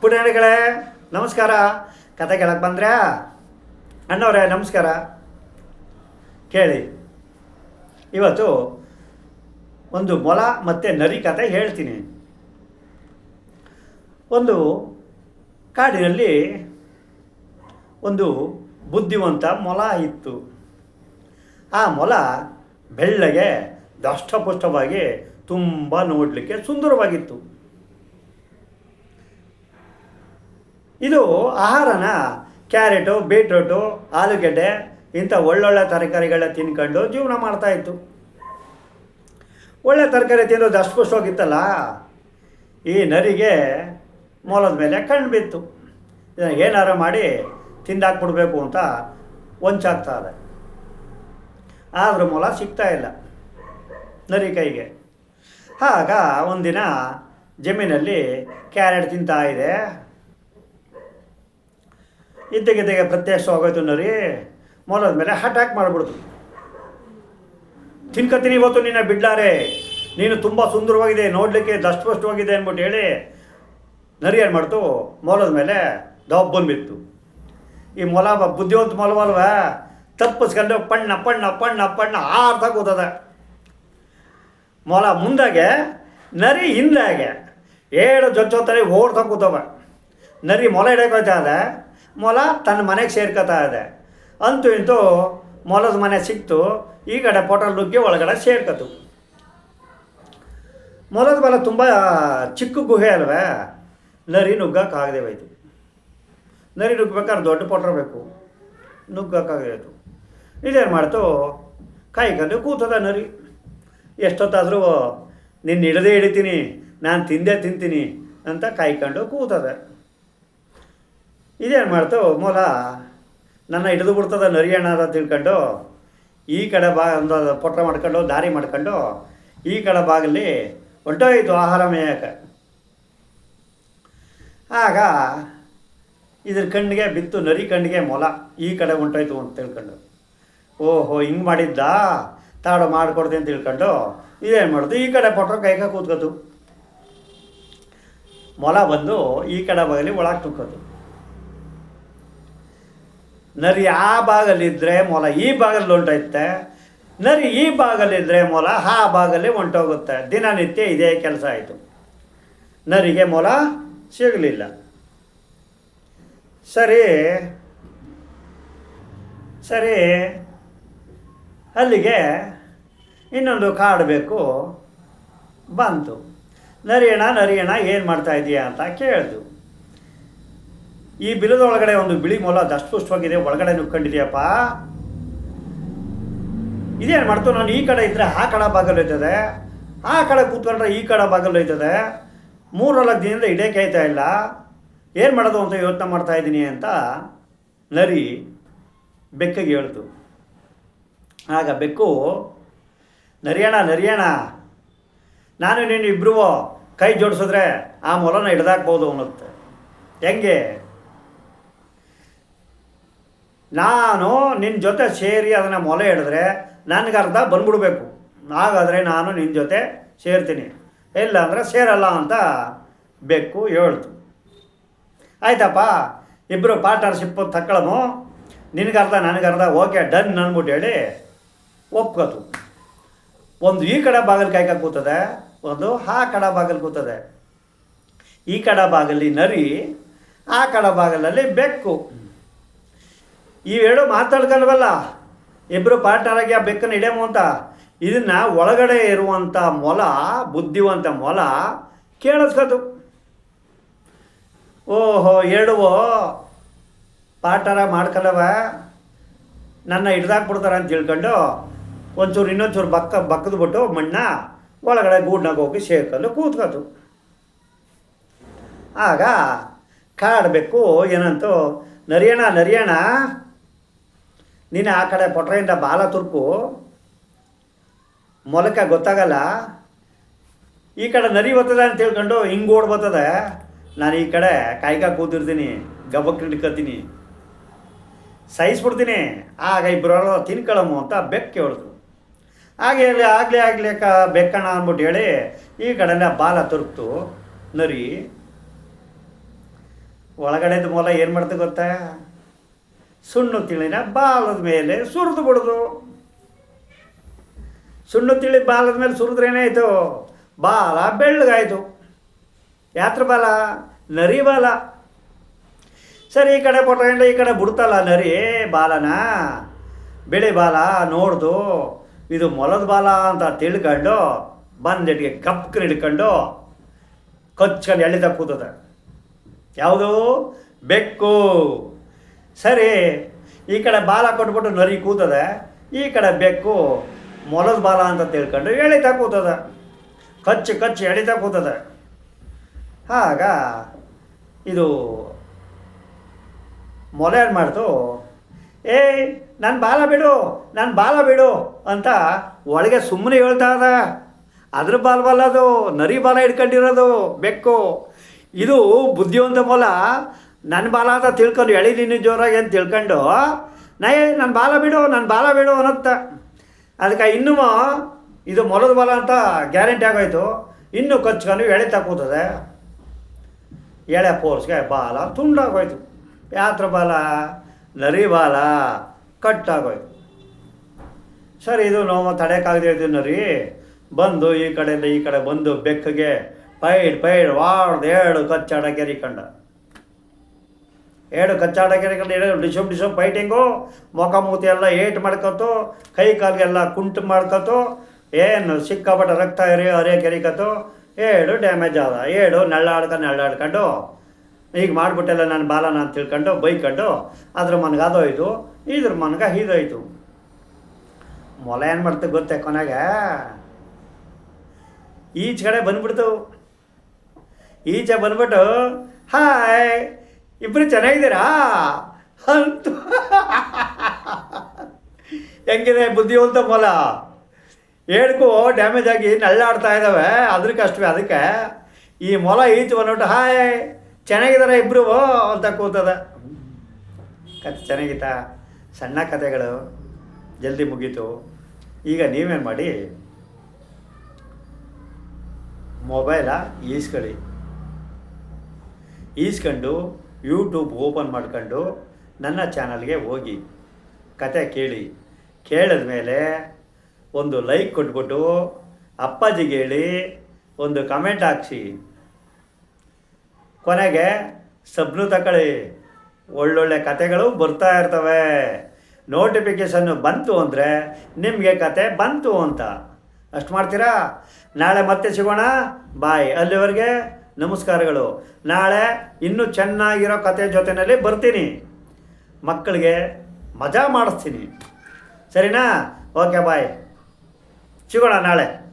ಪುಟಾಣಿಗಳೇ ನಮಸ್ಕಾರ. ಕತೆ ಕೇಳಕ್ಕೆ ಬಂದ್ರ್ಯಾ? ಅಣ್ಣವರೇ, ನಮಸ್ಕಾರ. ಕೇಳಿ. ಇವತ್ತು ಒಂದು ಮೊಲ ಮತ್ತು ನರಿ ಕತೆ ಹೇಳ್ತೀನಿ. ಒಂದು ಕಾಡಿನಲ್ಲಿ ಒಂದು ಬುದ್ಧಿವಂತ ಮೊಲ ಇತ್ತು. ಆ ಮೊಲ ಬೆಳ್ಳಗೆ ದಷ್ಟಪುಷ್ಟವಾಗಿ ತುಂಬ ನೋಡಲಿಕ್ಕೆ ಸುಂದರವಾಗಿತ್ತು. ಇದು ಆಹಾರನ ಕ್ಯಾರೆಟು, ಬೀಟ್ರೂಟು, ಆಲೂಗೆಡ್ಡೆ ಇಂಥ ಒಳ್ಳೊಳ್ಳೆ ತರಕಾರಿಗಳ ತಿನ್ಕೊಂಡು ಜೀವನ ಮಾಡ್ತಾ ಇತ್ತು. ಒಳ್ಳೆ ತರಕಾರಿ ತಿನ್ನೋದು ಅಷ್ಟು ಹೋಗಿತ್ತಲ್ಲ ಈ ನರಿಗೆ ಮೊಲದ ಮೇಲೆ ಕಣ್ಣು ಬಿತ್ತು. ಇದನ್ನು ಏನಾರ ಮಾಡಿ ತಿಂದಾಕ್ಬಿಡ್ಬೇಕು ಅಂತ ಹೊಂಚಾಗ್ತಾ ಇದೆ. ಆದರೂ ಮೊಲ ಸಿಗ್ತಾ ಇಲ್ಲ ನರಿ ಕೈಗೆ. ಆಗ ಒಂದಿನ ಜಮೀನಲ್ಲಿ ಕ್ಯಾರೆಟ್ ತಿಂತಾ ಇದೆ. ಇದ್ದಕ್ಕಿದ್ದಾಗೆ ಪ್ರತ್ಯಕ್ಷವಾಗೋಯ್ತು ನರಿ ಮೊಲದ ಮೇಲೆ ಅಟ್ಯಾಕ್ ಮಾಡಿಬಿಡ್ತು. ತಿನ್ಕತೀನಿ ಇವತ್ತು ನಿನ್ನ ಬಿಡ್ಲಾರೆ. ನೀನು ತುಂಬ ಸುಂದರವಾಗಿದೆ, ನೋಡಲಿಕ್ಕೆ ದಷ್ಟಪಷ್ಟವಾಗಿದೆ ಅಂದ್ಬಿಟ್ಟು ಹೇಳಿ ನರಿ ಏನು ಮಾಡ್ತು? ಮೊಲದ ಮೇಲೆ ದಬ್ಬನ್ ಬಿತ್ತು ಈ ಮೊಲ ಬುದ್ಧಿವಂತ ಮೊಲವಲ್ವ ತಪ್ಪಿಸ್ಕೊಂಡು ಪಣ್ಣ ಪಣ್ಣ ಪಣ್ಣ ಪಣ್ಣ ಆರ್ತಾ ಕೂತದ. ಮೊಲ ಮುಂದಾಗೆ ನರಿ ಹಿಂದಾಗೆ ಏಳು ಜೊಚ್ಚೊತ್ತರಿ ಓಡ್ತಾ ಕೂತವ. ನರಿ ಮೊಲ ಹಿಡಿಯೋಕೋಯ್ತಾ ಇದೆ. ಮೊಲ ತನ್ನ ಮನೆಗೆ ಸೇರ್ಕೋತಾ ಇದೆ. ಅಂತೂ ಇಂತೂ ಮೊಲದ ಮನೆ ಸಿಕ್ತು, ಈ ಕಡೆ ಪೋಟಲ್ ನುಗ್ಗಿ ಒಳಗಡೆ ಸೇರ್ಕತು. ಮೊಲದ ಮೊಲ ತುಂಬ ಚಿಕ್ಕ ಗುಹೆ ಅಲ್ವೇ? ನರಿ ನುಗ್ಗಕ್ಕಾಗದೆ ಹೋಯ್ತು. ನರಿ ನುಗ್ಬೇಕಾದ್ರೆ ದೊಡ್ಡ ಪೊಟ್ರ ಬೇಕು. ನುಗ್ಗಕ್ಕಾಗೋಯ್ತು ಇದೇನು ಮಾಡ್ತು? ಕಾಯ್ಕೊಂಡು ಕೂತದ ನರಿ. ಎಷ್ಟೊತ್ತಾದರೂ, ನಿನ್ನ ಹಿಡದೇ ಹಿಡಿತೀನಿ, ನಾನು ತಿಂದೇ ತಿಂತೀನಿ ಅಂತ ಕಾಯ್ಕೊಂಡು ಕೂತದೆ. ಇದೇನು ಮಾಡ್ತು, ಮೂಲ? ನನ್ನ ಹಿಡಿದು ಬಿಡ್ತದ ನರಿಯಣ್ಣ ಅಂತ ತಿಳ್ಕೊಂಡು, ಈ ಕಡೆ ಬಾ ಒಂದು ಪೊಟ್ರ ಮಾಡ್ಕೊಂಡು, ದಾರಿ ಮಾಡ್ಕೊಂಡು, ಈ ಕಡೆ ಬಾಗಲ್ಲಿ ಹೊಂಟೋಯ್ತು ಆಹಾರ ಮೇಯಕ್ಕೆ ಆಗ ಇದ್ರ ಕಣ್ಣಿಗೆ ಬಿತ್ತು, ನರಿ ಕಣ್ಣಿಗೆ ಮೊಲ, ಈ ಕಡೆ ಹೊಂಟೋಯ್ತು ಅಂತ ತಿಳ್ಕೊಂಡು. ಓಹೋ, ಹಿಂಗೆ ಮಾಡಿದ್ದ? ತಾಡು ಮಾಡಿಕೊಡ್ತೀನಿ ಅಂತ ತಿಳ್ಕೊಂಡು, ಇದೇನು ಮಾಡೋದು? ಈ ಕಡೆ ಪೊಟ್ರ ಕೈಗೆ ಕೂತ್ಕೋತು ಮೊಲ ಬಂದು ಈ ಕಡೆ ಬಾಗಲಿ ಒಳಗೆ ತುಕ್ಕೋತು ನರಿ ಆ ಭಾಗಲ್ಲಿದ್ದರೆ ಮೊಲ ಈ ಭಾಗದಲ್ಲಿ ಹೊಂಟೈತೆ ನರಿ ಈ ಭಾಗಲ್ಲಿದ್ದರೆ ಮೊಲ ಆ ಭಾಗಲ್ಲಿ ಹೊಂಟೋಗುತ್ತೆ ದಿನನಿತ್ಯ ಇದೇ ಕೆಲಸ ಆಯಿತು ನರಿಗೆ ಮೊಲ ಸಿಗಲಿಲ್ಲ. ಸರಿ ಸರಿ, ಅಲ್ಲಿಗೆ ಇನ್ನೊಂದು ಕಾಡು ಬೇಕು. ಬಂತು. ನರಿಯಣ ನರಿಯಣ ಏನು ಮಾಡ್ತಾ ಇದೆಯಾ ಅಂತ ಕೇಳಿದು. ಈ ಬಿಲದ ಒಳಗಡೆ ಒಂದು ಬಿಳಿ ಮೊಲ ದಷ್ಟಪುಷ್ಟವಾಗಿದೆ ಒಳಗಡೆ ನುಕ್ಕೊಂಡಿದೆಯಪ್ಪ ಇದೇನು ಮಾಡ್ತು? ನಾನು ಈ ಕಡೆ ಇದ್ದರೆ ಆ ಕಡೆ ಬಾಗಲು ಇದ್ದದೆ ಆ ಕಡೆ ಕೂತ್ಕೊಂಡ್ರೆ ಈ ಕಡೆ ಬಾಗಲು ಮೂರು ನಾಲ್ಕು ದಿನದಿಂದ ಇಡೇ ಕಾಯ್ತಾ ಇಲ್ಲ. ಏನು ಮಾಡೋದು ಅಂತ ಯೋಚನೆ ಮಾಡ್ತಾ ಇದ್ದೀನಿ ಅಂತ ನರಿ ಬೆಕ್ಕಗೆ ಹೇಳ್ತು. ಆಗ ಬೆಕ್ಕು ನರಿಯಣ ನರಿಯಣ ನಾನು ನೀನು ಇಬ್ಬರು ಕೈ ಜೋಡಿಸಿದ್ರೆ ಆ ಮೊಲನ ಹಿಡ್ದಾಕ್ಬೋದು ಅನ್ನತ್ತೆ. ಹೆಂಗೆ? ನಾನು ನಿನ್ನ ಜೊತೆ ಸೇರಿ ಅದನ್ನು ಮೊಲೆ ಹಿಡಿದ್ರೆ ನನಗೆ ಅರ್ಧ ಬಂದ್ಬಿಡ್ಬೇಕು. ಹಾಗಾದರೆ ನಾನು ನಿನ್ನ ಜೊತೆ ಸೇರ್ತೀನಿ. ಇಲ್ಲ ಅಂದರೆ ಸೇರಲ್ಲ ಅಂತ ಬೆಕ್ಕು ಹೇಳ್ತು. ಆಯ್ತಪ್ಪ ಇಬ್ಬರು ಪಾರ್ಟ್ನರ್ಶಿಪ್ ತಕ್ಕಳಮು ನಿನಗರ್ಧ ನನಗರ್ಧ ಓಕೆ, ಡನ್ ಅಂದ್ಬಿಟ್ಟು ಹೇಳಿ ಒಪ್ಕೋತು. ಒಂದು ಈ ಕಡೆ ಬಾಗಿಲು ಕಾಯ್ಕ ಕೂತದೆ, ಒಂದು ಆ ಕಡೆ ಬಾಗಿಲು ಕೂತದೆ. ಈ ಕಡೆ ಬಾಗಲಿ ನರಿ ಆ ಕಡೆ ಬಾಗಲಲ್ಲಿ ಬೆಕ್ಕು. ಇವೆರಡು ಮಾತಾಡ್ಕಲ್ವಲ್ಲ? ಇಬ್ಬರು ಪಾರ್ಟ್ನರಾಗಿ ಆ ಬೆಕ್ಕನ್ನು ಹಿಡಿಯಮು ಅಂತ. ಇದನ್ನು ಒಳಗಡೆ ಇರುವಂಥ ಮೊಲ, ಬುದ್ಧಿವಂತ ಮೊಲ ಕೇಳಿಸ್ಕೊತು. ಓಹೋ ಎರಡು ಪಾರ್ಟರ ಮಾಡ್ಕಲ್ಲವ? ನನ್ನ ಹಿಡ್ದಾಕ್ಬಿಡ್ತಾರೆ ಅಂತ ತಿಳ್ಕೊಂಡು ಒಂಚೂರು ಇನ್ನೊಂಚೂರು ಬಕ್ಕ ಬಕ್ಕದ್ಬಿಟ್ಟು ಮಣ್ಣ ಒಳಗಡೆ ಗೂಡ್ನಾಗ ಹೋಗಿ ಸೇರ್ಕೊಂಡು ಕೂತ್ಕೋತು. ಆಗ ಕಾಡಬೇಕು, ಏನಂತೂ? ನರಿಯಣ ನರಿಯಣ ನೀನು ಆ ಕಡೆ ಪೊಟ್ರೆಯಿಂದ ಬಾಲ ತುರ್ಕು. ಮೊಲಕ ಗೊತ್ತಾಗಲ್ಲ. ಈ ಕಡೆ ನರಿ ಬರ್ತದೆ ಅಂತ ತಿಳ್ಕೊಂಡು ಹಿಂಗೆ ಓಡ್ ಬರ್ತದೆ. ನಾನು ಈ ಕಡೆ ಕಾಯ್ಕ ಕೂತಿರ್ತೀನಿ ಗಬಕ್ ಹಿಡ್ಕೊತೀನಿ ಸಹಿಸ್ಬಿಡ್ತೀನಿ. ಆಗ ಇಬ್ಬರು ತಿನ್ಕೊಳ್ಳಮು ಅಂತ ಬೆಕ್ಕು ಹೇಳಿದ್ರು ಹಾಗೆ ಹೇಳಿ ಆಗಲೇ ಆಗಲಿ ಕ ಬೆಕ್ಕಣ ಅಂದ್ಬಿಟ್ಟು ಹೇಳಿ ಈ ಕಡೆನೇ ಬಾಲ ತುರ್ತು ನರಿ, ಒಳಗಡೆದ ಮೊಲ ಏನು ಮಾಡ್ತು ಗೊತ್ತಾ? ಸುಣ್ಣು ತಿಳಿನ ಬಾಲದ ಮೇಲೆ ಸುರಿದು ಬಿಡೋದು. ಸುಣ್ಣು ತಿಳಿ ಬಾಲದ ಮೇಲೆ ಸುರಿದ್ರೇನಾಯಿತು ಬಾಲ ಬೆಳ್ಳಗಾಯಿತು. ಯಾತ್ರ ಬಾಲ? ನರಿ ಬಾಲ. ಸರಿ, ಈ ಕಡೆ ಪೊಟ್ಟ ಈ ಕಡೆ ಬಿಡ್ತಲ್ಲ ನರಿ ಬಾಲನ? ಬಿಳಿ ಬಾಲ ನೋಡ್ದು, ಇದು ಮೊಲದ ಬಾಲ ಅಂತ ತಿಳ್ಕೊಂಡು ಬಂದಿಟ್ಟಿಗೆ ಕಪ್ಕನ್ ಹಿಡ್ಕೊಂಡು ಕಚ್ಚಲ್ಲಿ ಎಳಿತಾ ಕೂತದ. ಯಾವುದು? ಬೆಕ್ಕು. ಸರಿ, ಈ ಕಡೆ ಬಾಲ ಕೊಟ್ಬಿಟ್ಟು ನರಿ ಕೂತದೆ, ಈ ಕಡೆ ಬೆಕ್ಕು ಮೊಲದ ಬಾಲ ಅಂತ ತಿಳ್ಕೊಂಡು ಎಳಿತಾ ಕೂತದ. ಕಚ್ಚು ಕಚ್ಚು ಎಳಿತಾ ಕೂತದ. ಆಗ ಇದು ಮೊಲ ಏನು ಮಾಡ್ತು? ಏಯ್ ನನ್ನ ಬಾಲ ಬಿಡು ನನ್ನ ಬಾಲ ಬಿಡು ಅಂತ ಒಳಗೆ ಸುಮ್ಮನೆ ಹೇಳ್ತಾ ಅದ ಅದ್ರ ಬಾಲ ಅದು, ನರಿ ಬಾಲ ಹಿಡ್ಕೊಂಡಿರೋದು, ಬೆಕ್ಕು. ಇದು ಬುದ್ಧಿವಂತ ಮೊಲ. ನನ್ನ ಬಾಲ ಅಂತ ತಿಳ್ಕೊಂಡು ಎಳಿದೀನಿ ಜೋರಾಗಿ ಅಂತ ತಿಳ್ಕೊಂಡು, ನೈ ನನ್ನ ಬಾಲ ಬಿಡು ನನ್ನ ಬಾಲ ಬಿಡು ಅನ್ನತ್ತ. ಅದಕ್ಕೆ ಇನ್ನೂ ಇದು ಮೊಲದ ಬಾಲ ಅಂತ ಗ್ಯಾರಂಟಿ ಆಗೋಯ್ತು. ಇನ್ನೂ ಕಚ್ಕೊಂಡು ಎಳೆ ಕೂತದೆ. ಎಳೆ ಪೋರ್ಸ್ಗೆ ಬಾಲ ತುಂಡಾಗೋಯ್ತು. ಯಾತ್ರ ಬಾಲ? ನರಿ ಬಾಲ ಕಟ್ಟಾಗೋಯ್ತು. ಸರ್, ಇದು ನೋವು ತಡೆಯೋಕ್ಕಾಗದೇ ಇದು ನರಿ. ಬಂದು ಈ ಕಡೆಯಿಂದ ಈ ಕಡೆ ಬಂದು ಬೆಕ್ಕಗೆ ಪೈಡ್ ಪೈಡ್ ವಾಡ್ದು ಎರಡು ಕಚ್ಚಾಡ ಕೆರಿಕಂಡ. ಏಳು ಕಚ್ಚಾಡ ಕೆರೆಗಳು ಏಳು ಡಿಶಮ್ ಡಿಶಮ್ ಫೈಟಿಂಗು ಮುಖ ಮೂತಿ ಎಲ್ಲ ಏಟ್ ಮಾಡ್ಕೊತು, ಕೈ ಕಾಲಿಗೆಲ್ಲ ಕುಂಟು ಮಾಡ್ಕೋತು, ಏನು ಸಿಕ್ಕಾಪಟ್ಟೆ ರಕ್ತ ಎರಿ ಅರೆ ಕೆರಿಕತ್ತು, ಏಳು ಡ್ಯಾಮೇಜ್ ಆದ. ಏಳು ನಳ್ಳಾಡ್ಕ ನಳ್ಳಾಡ್ಕೊಂಡು ಈಗ ಮಾಡಿಬಿಟ್ಟೆಲ್ಲ ನನ್ನ ಬಾಲನ ಅಂತ ತಿಳ್ಕೊಂಡು ಬೈಕೊಂಡು, ಅದ್ರ ಮನ್ಗೆ ಅದೋಯ್ತು ಇದ್ರ ಮನ್ಗೆ ಇದೋಯ್ತು ಮೊಲ ಏನು ಮಾಡ್ತು ಗೊತ್ತೇ ಕೊನೆಗೆ? ಈಚೆ ಕಡೆ ಬಂದ್ಬಿಡ್ತು. ಈಚೆ ಬಂದ್ಬಿಟ್ಟು, ಹಾಯ್ ಇಬ್ಬರು ಚೆನ್ನಾಗಿದ್ದೀರಾ? ಅಂತ. ಹೆಂಗಿದೆ ಬುದ್ಧಿವಂತ ಮೊಲ? ಹೇಳ್ಕೊ ಡ್ಯಾಮೇಜ್ ಆಗಿ ನಳ್ಳಾಡ್ತಾ ಇದ್ದಾವೆ ಅದಕ್ಕೆ ಅಷ್ಟೇ, ಅದಕ್ಕೆ. ಈ ಮೊಲ ಈಚು ಬಂದ್ಬಿಟ್ಟು, ಹಾಯ್, ಚೆನ್ನಾಗಿದ್ದಾರೆ ಇಬ್ಬರು ಅಂತ ಕೂತದ. ಕತೆ ಚೆನ್ನಾಗಿತ್ತಾ? ಸಣ್ಣ ಕತೆಗಳು. ಜಲ್ದಿ ಮುಗೀತು. ಈಗ ನೀವೇನು ಮಾಡಿ? ಮೊಬೈಲ ಈಸ್ಕೊಳ್ಳಿ. ಈಸ್ಕೊಂಡು ಯೂಟ್ಯೂಬ್ ಓಪನ್ ಮಾಡ್ಕೊಂಡು ನನ್ನ ಚಾನಲ್ಗೆ ಹೋಗಿ. ಕತೆ ಕೇಳಿ. ಕೇಳಿದ ಮೇಲೆ ಒಂದು ಲೈಕ್ ಕೊಟ್ಬಿಟ್ಟು ಅಪ್ಪಾಜಿಗೆ ಹೇಳಿ ಒಂದು ಕಮೆಂಟ್ ಹಾಕ್ಸಿ. ಕೊನೆಗೆ, ಸಬ್ನು ತಗೊಳ್ಳಿ ಒಳ್ಳೊಳ್ಳೆ ಕತೆಗಳು ಬರ್ತಾ ಇರ್ತವೆ. ನೋಟಿಫಿಕೇಷನ್ನು ಬಂತು ಅಂದರೆ ನಿಮಗೆ ಕತೆ ಬಂತು ಅಂತ. ಅಷ್ಟು ಮಾಡ್ತೀರಾ? ನಾಳೆ ಮತ್ತೆ ಸಿಗೋಣ. ಬಾಯ್ ಅಲ್ಲಿವರೆಗೆ ನಮಸ್ಕಾರಗಳು. ನಾಳೆ ಇನ್ನೂ ಚೆನ್ನಾಗಿರೋ ಕತೆ ಜೊತೆಯಲ್ಲಿ ಬರ್ತೀನಿ. ಮಕ್ಕಳಿಗೆ ಮಜಾ ಮಾಡಿಸ್ತೀನಿ. ಸರಿನಾ? Okay, bye. ಸಿಗೋಣ ನಾಳೆ.